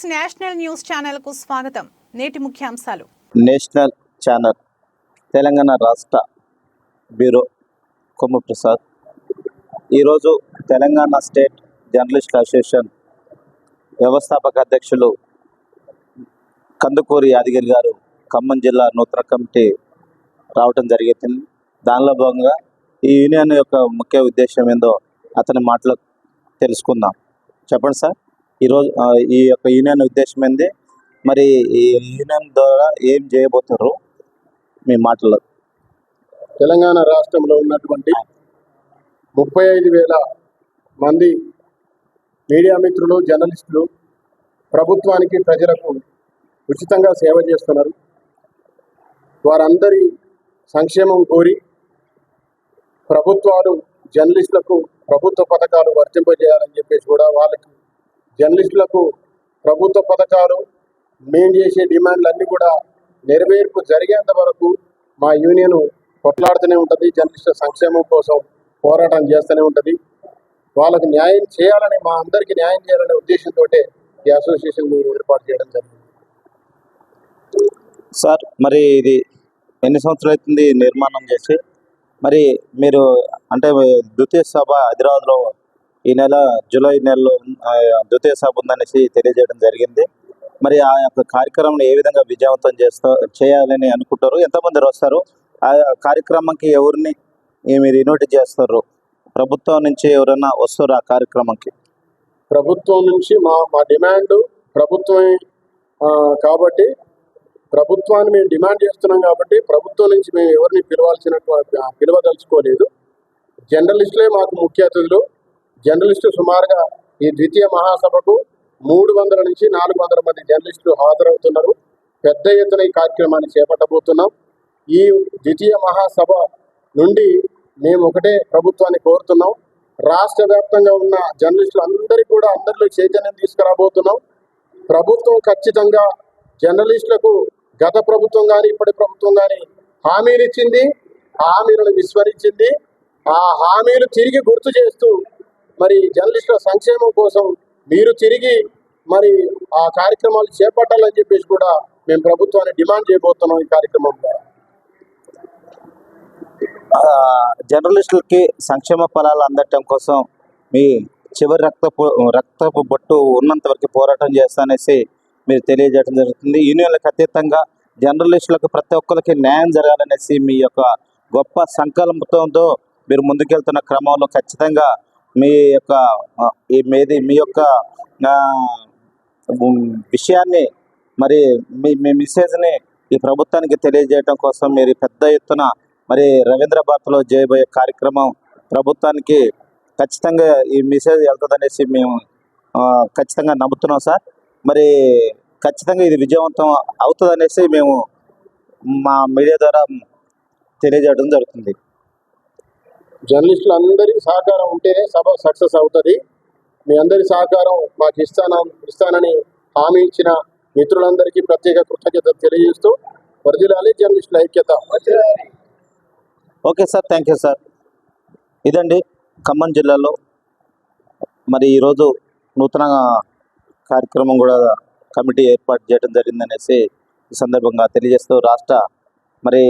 Six national news ఛానల్కు స్వాగతం. నేటి ముఖ్యాంశాలు. నేషనల్ ఛానల్ తెలంగాణ రాష్ట్ర బ్యూరో కొమ్ము ప్రసాద్ ఈరోజు తెలంగాణ స్టేట్ జర్నలిస్ట్ అసోసియేషన్ వ్యవస్థాపక అధ్యక్షులు కందుకూరి యాదగిరి గారు ఖమ్మం జిల్లా నూతన కమిటీ రావటం జరిగింది. దానిలో భాగంగా ఈ యూనియన్ యొక్క ముఖ్య ఉద్దేశం ఏందో అతని మాటలు తెలుసుకుందాం. చెప్పండి సార్. ఈరోజు ఈ యొక్క యూనియన్ ఉద్దేశం ఏంది? మరి ఈ యూనియన్ ద్వారా ఏం చేయబోతారు మీ మాటల్లో తెలంగాణ రాష్ట్రంలో ఉన్నటువంటి ముప్పై ఐదు వేల మంది మీడియా మిత్రులు జర్నలిస్టులు ప్రభుత్వానికి ప్రజలకు ఉచితంగా సేవ చేస్తున్నారు. వారందరి సంక్షేమం కోరి ప్రభుత్వాలు జర్నలిస్టులకు ప్రభుత్వ పథకాలు వర్తింపజేయాలని చెప్పేసి కూడా వాళ్ళకి జర్నలిస్టులకు ప్రభుత్వ పథకాలు మేము చేసే డిమాండ్లన్నీ కూడా నెరవేర్పు జరిగేంత వరకు మా యూనియన్ కొట్లాడుతూనే ఉంటుంది జర్నలిస్టుల సంక్షేమం కోసం పోరాటం చేస్తూనే ఉంటుంది. వాళ్ళకు న్యాయం చేయాలని మా అందరికీ న్యాయం చేయాలనే ఉద్దేశంతో ఈ అసోసియేషన్ ఏర్పాటు చేయడం జరిగింది. సార్ మరి ఇది ఎన్ని సంవత్సరాలు అవుతుంది నిర్మాణం చేసి? మరి మీరు అంటే ద్వితీయ సభ హైదరాబాద్లో ఈ నెల జూలై నెలలో ఆ, ద్వితీయ సభ ఉందనేసి తెలియజేయడం జరిగింది. మరి ఆ యొక్క కార్యక్రమం ఏ విధంగా విజయవంతం చేస్తా చేయాలని అనుకుంటారు? ఎంతమంది వస్తారు? ఆ కార్యక్రమంకి ఎవరిని మీరు ఇన్వైట్ చేస్తారు? ప్రభుత్వం నుంచి ఎవరైనా వస్తారు ఆ కార్యక్రమంకి ప్రభుత్వం నుంచి మా మా డిమాండ్ ప్రభుత్వమే కాబట్టి ప్రభుత్వాన్ని మేము డిమాండ్ చేస్తున్నాం కాబట్టి ప్రభుత్వం నుంచి మేము ఎవరిని పిలవాల్సినటువంటి పిలవదలుచుకోలేదు. జర్నలిస్టులే మాకు ముఖ్య అతిథులు. జర్నలిస్టు సుమారుగా ఈ ద్వితీయ మహాసభకు మూడు వందల నుంచి నాలుగు వందల మంది జర్నలిస్టులు హాజరవుతున్నారు. పెద్ద ఎత్తున ఈ కార్యక్రమాన్ని చేపట్టబోతున్నాం. ఈ ద్వితీయ మహాసభ నుండి మేము ఒకటే ప్రభుత్వాన్ని కోరుతున్నాం. రాష్ట్ర వ్యాప్తంగా ఉన్న జర్నలిస్టులు అందరికీ కూడా అందరిలో చైతన్యం తీసుకురాబోతున్నాం. ప్రభుత్వం ఖచ్చితంగా జర్నలిస్టులకు గత ప్రభుత్వం కానీ ఇప్పటి ప్రభుత్వం కానీ హామీలు ఇచ్చింది. హామీలను విస్మరించింది. ఆ హామీలు తిరిగి గుర్తు చేస్తూ మరి జర్నలిస్టుల సంక్షేమం కోసం మీరు తిరిగి మరి ఆ కార్యక్రమాలు చేపట్టాలని చెప్పేసి కూడా మేము ప్రభుత్వాన్ని డిమాండ్ చేయబోతున్నాం ఈ కార్యక్రమం ద్వారా. జర్నలిస్టులకి సంక్షేమ ఫలాలు అందటం కోసం మీ చివరి రక్త రక్తపు బొట్టు ఉన్నంత వరకు పోరాటం చేస్తానేసి మీరు తెలియజేయడం జరుగుతుంది. యూనియన్లకు అతీతంగా జర్నలిస్టులకు ప్రతి ఒక్కరికి న్యాయం జరగాలనేసి మీ యొక్క గొప్ప సంకల్పంతో మీరు ముందుకెళ్తున్న క్రమంలో ఖచ్చితంగా మీ యొక్క ఈ మీది మీ యొక్క విషయాన్ని మరి మీ మీ మెసేజ్ని ఈ ప్రభుత్వానికి తెలియజేయడం కోసం మీరు పెద్ద ఎత్తున మరి రవీంద్ర భారత్లో చేయబోయే కార్యక్రమం ప్రభుత్వానికి ఖచ్చితంగా ఈ మెసేజ్ వెళ్తుందనేసి మేము ఖచ్చితంగా నమ్ముతున్నాం సార్. మరి ఖచ్చితంగా ఇది విజయవంతం అవుతుందనేసి మేము మా మీడియా ద్వారా తెలియజేయడం జరుగుతుంది. జర్నలిస్టులు అందరి సహకారం ఉంటేనే సభ సక్సెస్ అవుతుంది. మీ అందరి సహకారం మాకు ఇస్తాన ఇస్తానని హామీ ఇచ్చిన మిత్రులందరికీ ప్రత్యేక కృతజ్ఞత తెలియజేస్తూ వర్ధిల్లాలి జర్నలిస్టుల ఐక్యత. Okay sir thank you sir. ఇదండి ఖమ్మం జిల్లాలో. మరి ఈరోజు నూతన కార్యక్రమం కూడా కమిటీ ఏర్పాటు చేయడం జరిగిందనేసి ఈ సందర్భంగా తెలియజేస్తూ రాష్ట్ర మరి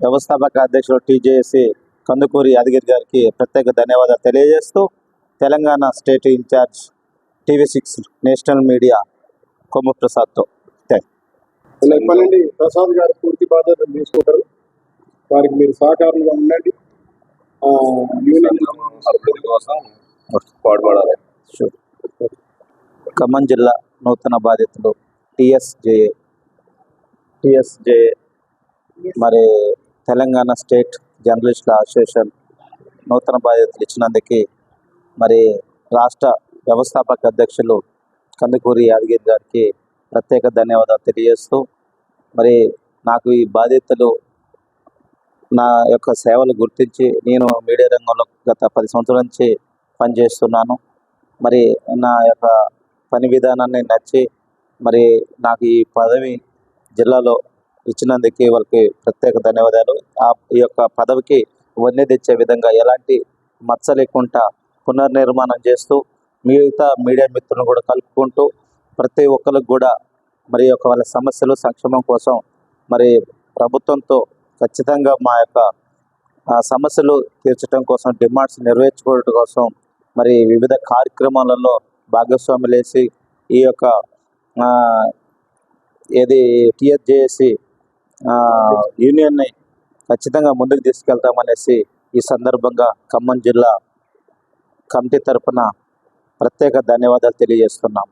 వ్యవస్థాపక అధ్యక్షుడు టీజేఎస్సి కందుకూరి యాదగిరి గారికి ప్రత్యేక ధన్యవాదాలు తెలియజేస్తూ Telangana state incharge TV six national media Kommu ప్రసాద్తో నుండి ప్రసాద్ గారు పూర్తి బాధ్యతలు తీసుకుంటారు. వారికి మీరు సహకారంగా ఉండండి. ఆ, యూనియన్ అభివృద్ధి కోసం పాటుపడాలి. ఖమ్మం జిల్లా నూతన బాధితులు టిఎస్జే టిఎస్జే మరి తెలంగాణ స్టేట్ జర్నలిస్టుల అసోసియేషన్ నూతన బాధ్యతలు ఇచ్చినందుకు మరి రాష్ట్ర వ్యవస్థాపక అధ్యక్షులు కందుకూరి యాదగిరి గారికి ప్రత్యేక ధన్యవాదాలు తెలియజేస్తూ మరి నాకు ఈ బాధ్యతలు నా యొక్క సేవలు గుర్తించి నేను మీడియా రంగంలో గత పది సంవత్సరాల నుంచి పనిచేస్తున్నాను. మరి నా యొక్క పని విధానాన్ని నచ్చి మరి నాకు ఈ పదవి జిల్లాలో ఇచ్చినందుకు వాళ్ళకి ప్రత్యేక ధన్యవాదాలు. ఆ ఈ యొక్క పదవికి వన్నె తెచ్చే విధంగా ఎలాంటి మచ్చ లేకుండా పునర్నిర్మాణం చేస్తూ మిగతా మీడియా మిత్రులను కూడా కలుపుకుంటూ ప్రతి ఒక్కరికి కూడా మరి యొక్క వాళ్ళ సమస్యలు సంక్షేమం కోసం మరి ప్రభుత్వంతో ఖచ్చితంగా మా యొక్క సమస్యలు తీర్చడం కోసం డిమాండ్స్ నెరవేర్చుకోవడం కోసం మరి వివిధ కార్యక్రమాలలో భాగస్వాములేసి ఈ యొక్క ఏది ఏది చేసి యూనియన్ని ఖచ్చితంగా ముందుకు తీసుకెళ్తామనేసి ఈ సందర్భంగా ఖమ్మం జిల్లా కమిటీ తరపున ప్రత్యేక ధన్యవాదాలు తెలియజేస్తున్నాం.